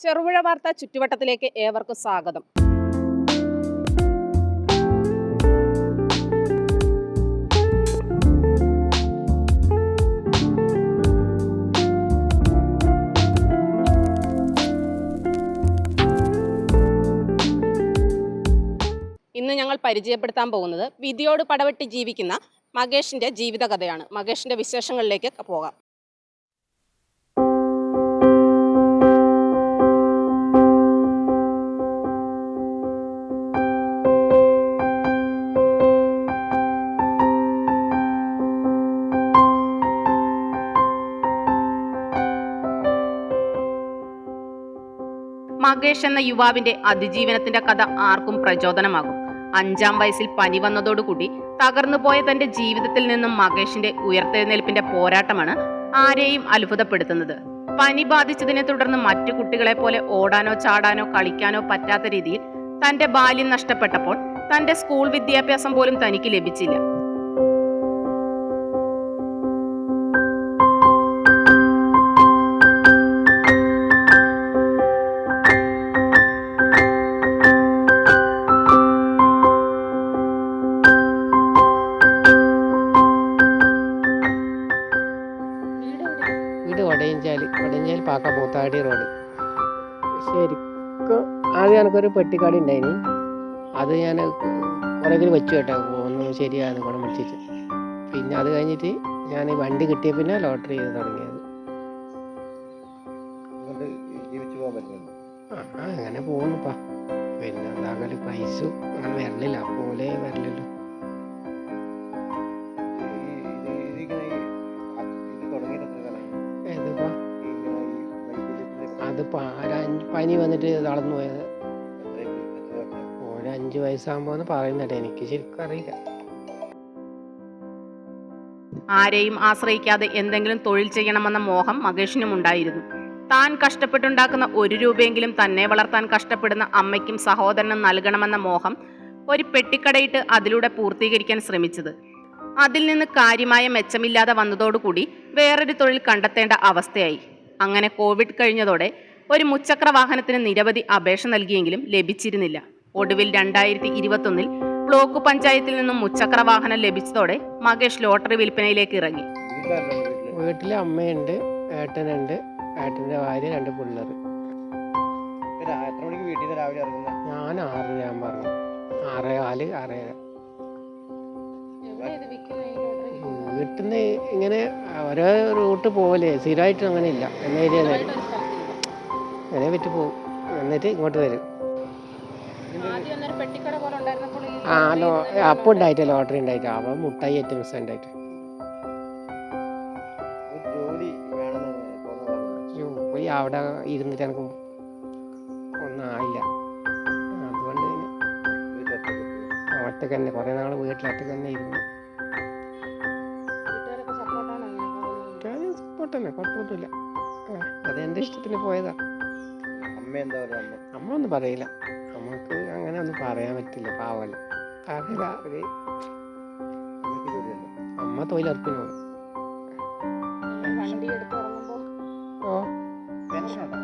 ചെറുപുഴ വാർത്ത ചുറ്റുവട്ടത്തിലേക്ക് ഏവർക്കും സ്വാഗതം. ഇന്ന് ഞങ്ങൾ പരിചയപ്പെടുത്താൻ പോകുന്നത് വിധിയോട് പടവെട്ടി ജീവിക്കുന്ന മകേഷിന്റെ ജീവിതകഥയാണ്. മകേഷിന്റെ വിശേഷങ്ങളിലേക്ക് പോകാം. മകേഷ് എന്ന യുവാവിന്റെ അതിജീവനത്തിന്റെ കഥ ആർക്കും പ്രചോദനമാകും. അഞ്ചാം വയസ്സിൽ പനി വന്നതോടുകൂടി തകർന്നുപോയ തന്റെ ജീവിതത്തിൽ നിന്നും മകേഷിന്റെ ഉയർത്തെഴുന്നേൽപ്പിന്റെ പോരാട്ടമാണ് ആരെയും അത്ഭുതപ്പെടുത്തുന്നത്. പനി ബാധിച്ചതിനെ തുടർന്ന് മറ്റു കുട്ടികളെ പോലെ ഓടാനോ ചാടാനോ കളിക്കാനോ പറ്റാത്ത രീതിയിൽ തന്റെ ബാല്യം നഷ്ടപ്പെട്ടപ്പോൾ തന്റെ സ്കൂൾ വിദ്യാഭ്യാസം പോലും തനിക്ക് ലഭിച്ചില്ല. പാക്ക പൂത്താടി റോഡ് ശരിക്കും ആദ്യം എനിക്കൊരു പെട്ടിക്കാടി ഉണ്ടായിന്. അത് ഞാൻ കുറേ വെച്ചു കേട്ടോ. ഒന്നും ശരിയാണ് ഗുണം പിടിച്ചിട്ട് പിന്നെ അത് കഴിഞ്ഞിട്ട് ഞാൻ വണ്ടി കിട്ടിയ പിന്നെ ലോട്ടറി ചെയ്ത് തുടങ്ങിയത്. ആ, അങ്ങനെ പോകുന്നുപ്പാ പിന്നെ എന്താകൽ പൈസ അങ്ങനെ വരലില്ല. പോലെ വരലല്ലോ പനി വന്നിട്ട് തളർന്നു പോയത്? ഒരു അഞ്ച് വയസ്സാകുമ്പോൾ പറയുന്നുണ്ട് എനിക്ക് ശരിക്കും അറിയില്ല. ആരെയും ആശ്രയിക്കാതെ എന്തെങ്കിലും തൊഴിൽ ചെയ്യണമെന്ന മോഹം മകേഷിനും ഉണ്ടായിരുന്നു. താൻ കഷ്ടപ്പെട്ടുണ്ടാക്കുന്ന ഒരു രൂപയെങ്കിലും തന്നെ വളർത്താൻ കഷ്ടപ്പെടുന്ന അമ്മയ്ക്കും സഹോദരനും നൽകണമെന്ന മോഹം ഒരു പെട്ടിക്കടയിട്ട് അതിലൂടെ പൂർത്തീകരിക്കാൻ ശ്രമിച്ചത്. അതിൽ നിന്ന് കാര്യമായ മെച്ചമില്ലാതെ വന്നതോടുകൂടി വേറൊരു തൊഴിൽ കണ്ടെത്തേണ്ട അവസ്ഥയായി. അങ്ങനെ കോവിഡ് കഴിഞ്ഞതോടെ ഒരു മുച്ചക്ര വാഹനത്തിന് നിരവധി അപേക്ഷ നൽകിയെങ്കിലും ലഭിച്ചിരുന്നില്ല. ഒടുവിൽ രണ്ടായിരത്തി ഇരുപത്തൊന്നിൽ ബ്ലോക്ക് പഞ്ചായത്തിൽ നിന്നും മുച്ചക്ര വാഹനം ലഭിച്ചതോടെ മകേഷ് ലോട്ടറി വിൽപ്പനയിലേക്ക് ഇറങ്ങി. വീട്ടിലെ? വീട്ടിൽ അമ്മയുണ്ട് ഏട്ടനുണ്ട് ഏട്ടന്റെ ഭാര്യ രണ്ട് പിള്ളേർ ഞാൻ ആറര ഞാൻ പറഞ്ഞു ആറേ കാൽ ആറര വീട്ടിൽ നിന്ന് ഇങ്ങനെ ഓരോ റൂട്ട് പോകലേ സ്ഥിരമായിട്ട് അങ്ങനെ ഇല്ല. എന്ന ഏരിയയിൽ അങ്ങനെ വിറ്റ് പോകും എന്നിട്ട് ഇങ്ങോട്ട് വരും. ആ ലോ അപ്പം ഉണ്ടായിട്ട് ലോട്ടറി ഉണ്ടായിട്ട്. അപ്പം മുട്ടായി ഐറ്റംസ് ഉണ്ടായിട്ട്. ജോലി അവിടെ ഇരുന്നിട്ട് എനിക്ക് ഒന്നും ആയില്ല. അതുകൊണ്ട് പിന്നെ ഒറ്റയ്ക്ക് തന്നെ കുറേ നാൾ വീട്ടിലൊറ്റക്ക് തന്നെ ഇരുന്നു. സപ്പോർട്ടല്ലേ കുഴപ്പമൊന്നുമില്ല. ആ, അത് ഇഷ്ടത്തിന് പോയതാ. അമ്മ എന്താ പറയുക അമ്മ? അമ്മ ഒന്നും പറയില്ല. അമ്മയ്ക്ക് അങ്ങനെ ഒന്നും പറയാൻ പറ്റില്ല പാവല്ല അറിയില്ല അവർ അമ്മ തൊഴിലുറപ്പിന് പോകും ഓ.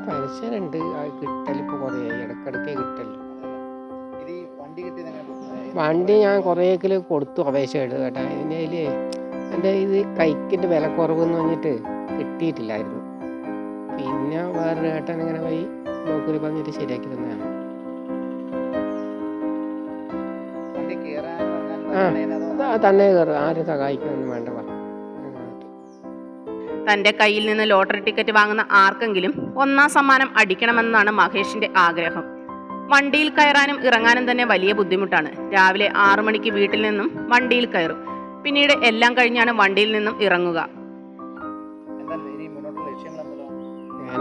പെൻഷൻ ഉണ്ടോ കിട്ടലിപ്പോ കുറേ ഇടക്കിടക്കേ ഈ വണ്ടി ഞാൻ കുറേക്കിൽ കൊടുത്തു അപേക്ഷ എടുത്തു കേട്ടോ. അതിൽ എന്റെ ഇത് കൈക്കിന്റെ വില കുറവെന്ന് പറഞ്ഞിട്ട് കിട്ടിയിട്ടില്ലായിരുന്നു. പിന്നെ വേറൊരു ഏട്ടൻ ഇങ്ങനെ പോയി ബ്ലോക്കിൽ പറഞ്ഞത് ശരിയാക്കി തന്നെയാണ് ആ. തന്നെ കയറും ആരും സഹായിക്കാനൊന്നും വേണ്ട വാ. തന്റെ കയ്യിൽ നിന്ന് ലോട്ടറി ടിക്കറ്റ് വാങ്ങുന്ന ആർക്കെങ്കിലും ഒന്നാം സമ്മാനം അടിക്കണമെന്നാണ് മഹേഷിന്റെ ആഗ്രഹം. വണ്ടിയിൽ കയറാനും ഇറങ്ങാനും തന്നെ വലിയ ബുദ്ധിമുട്ടാണ്. രാവിലെ ആറു മണിക്ക് വീട്ടിൽ നിന്നും വണ്ടിയിൽ കയറും. പിന്നീട് എല്ലാം കഴിഞ്ഞാണ് വണ്ടിയിൽ നിന്നും ഇറങ്ങുക.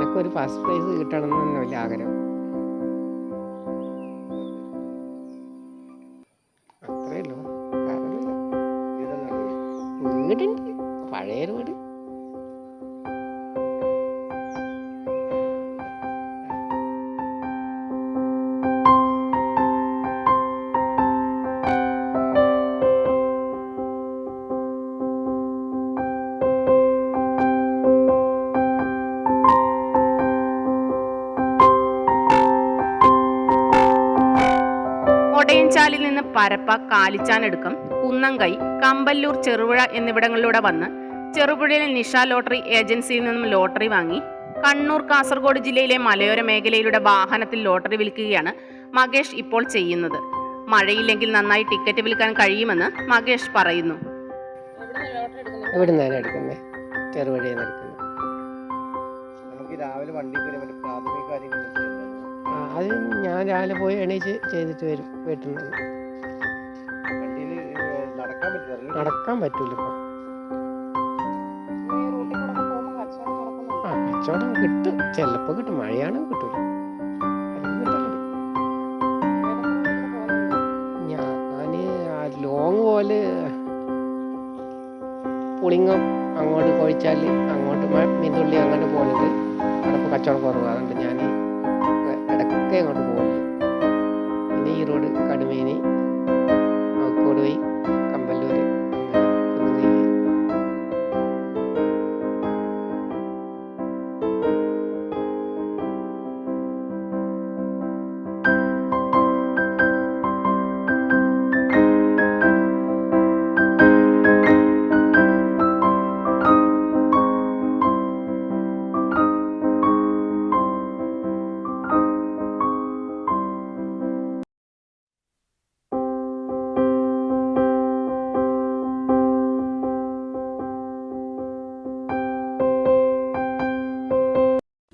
എനിക്കൊരു ഫസ്റ്റ് പ്രൈസ് കിട്ടണം എന്ന് വലിയ ആഗ്രഹം. പരപ്പ കാലിച്ചാനെടുക്കം. കുന്നംകൈ കമ്പല്ലൂർ ചെറുപുഴ എന്നിവിടങ്ങളിലൂടെ വന്ന് ചെറുപുഴയിലെ നിഷ ലോട്ടറി ഏജൻസിയിൽ നിന്നും ലോട്ടറി വാങ്ങി കണ്ണൂർ കാസർഗോഡ് ജില്ലയിലെ മലയോര മേഖലയിലൂടെ വാഹനത്തിൽ ലോട്ടറി വിൽക്കുകയാണ് മകേഷ് ഇപ്പോൾ ചെയ്യുന്നത്. മഴയില്ലെങ്കിൽ നന്നായി ടിക്കറ്റ് വിൽക്കാൻ കഴിയുമെന്ന് മകേഷ് പറയുന്നു. എടുക്കുന്നത്? എടുക്കുന്നത്. നമുക്ക് രാവിലെ വണ്ടി അത് ഞാൻ രാവിലെ പോയി എണീച്ച് ചെയ്തിട്ട് വരും വീട്ടിൽ നിന്ന്. നടക്കാൻ പറ്റൂല ഇപ്പൊ. ആ കച്ചവടം കിട്ടും. ചിലപ്പോ കിട്ടും. മഴയാണെങ്കിൽ കിട്ടൂല. ഞാൻ ലോങ് പോലെ പുളിങ്ങം അങ്ങോട്ട് കൊഴിച്ചാൽ അങ്ങോട്ട് മീൻതുള്ളി അങ്ങോട്ട് പോകുന്നുണ്ട് അവിടെ കച്ചവടം കുറവാണ് അതുകൊണ്ട് ഞാൻ ഇടയ്ക്ക് അങ്ങോട്ട് പോകില്ല